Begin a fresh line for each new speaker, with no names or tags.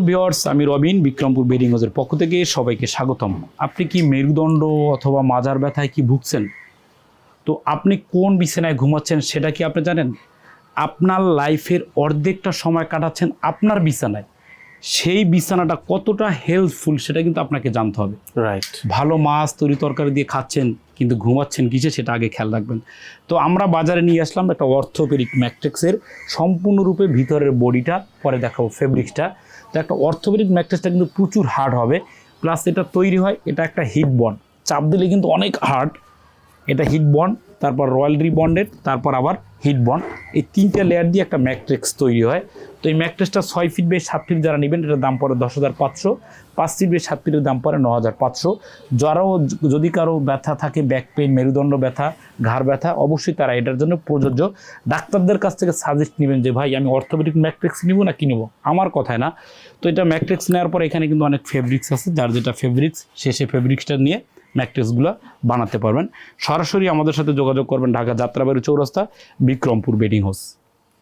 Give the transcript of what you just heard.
Viewers আমি Robin Bikrampur bedding হাউসের পক্ষ থেকে সবাইকে স্বাগতম। আপনি কি মেরুদণ্ড অথবা মাজার ব্যথায় কি ভুগছেন? তো আপনি কোন বিছানায় ঘুমাচ্ছেন সেটা কি আপনি জানেন? আপনার লাইফের অর্ধেকটা সময় কাটাচ্ছেন আপনার বিছানায়। সেই বিছানাটা কতটা হেল্পফুল সেটা কিন্তু আপনাকে জানতে হবে।
রাইট
ভালো মাছ তরি তরকারি দিয়ে খাচ্ছেন কিন্তু ঘুমাচ্ছেন কিসে সেটা আগে খেয়াল রাখবেন। তো আমরা বাজারে নিয়ে আসলাম একটা অর্থোপেডিক ম্যাট্রিক্সের সম্পূর্ণরূপে ভিতরের বডিটা পরে দেখাবো ফেব্রিক্সটা তো একটা অর্থোপেডিক ম্যাট্রিক্সটা কিন্তু প্রচুর হার্ড হবে প্লাস এটা তৈরি হয় এটা একটা হিট বন্ড চাপ দিলে কিন্তু অনেক হার্ড এটা হিট বন্ড তারপর রয়্যাল রিবন্ডেড তারপর আবার হিট বন্ড এই তিনটে লেয়ার দিয়ে একটা ম্যাট্রিক্স তৈরি হয়। তো এই ম্যাট্রিক্সটা ছয় ফিট বেশ সাত ফিট যারা নেবেন, এটার দাম পড়ে দশ হাজার পাঁচশো। পাঁচ ফিট বেশ সাত ফিটের দাম পড়ে ন হাজার পাঁচশো। যারাও যদি কারও ব্যথা থাকে ব্যাক পেন মেরুদণ্ড ব্যথা, ঘাড় ব্যথা, অবশ্যই তারা এটার জন্য প্রযোজ্য। ডাক্তারদের কাছ থেকে সাজেস্ট নেবেন যে, ভাই, আমি অর্থোপেডিক ম্যাট্রিক্স নিব না কি নেব? আমার কথায় না। তো এটা ম্যাট্রিক্স নেওয়ার পর এখানে কিন্তু অনেক ফেব্রিক্স আছে, যার যেটা ফেব্রিক্স শেষে ফেব্রিক্সটা নিয়ে ম্যাট্রিক্সগুলো বানাতে পারবেন। সরাসরি আমাদের সাথে যোগাযোগ করবেন ঢাকা যাত্রাবাড়ি চৌরাস্তা, বিক্রমপুর বেডিং হাউস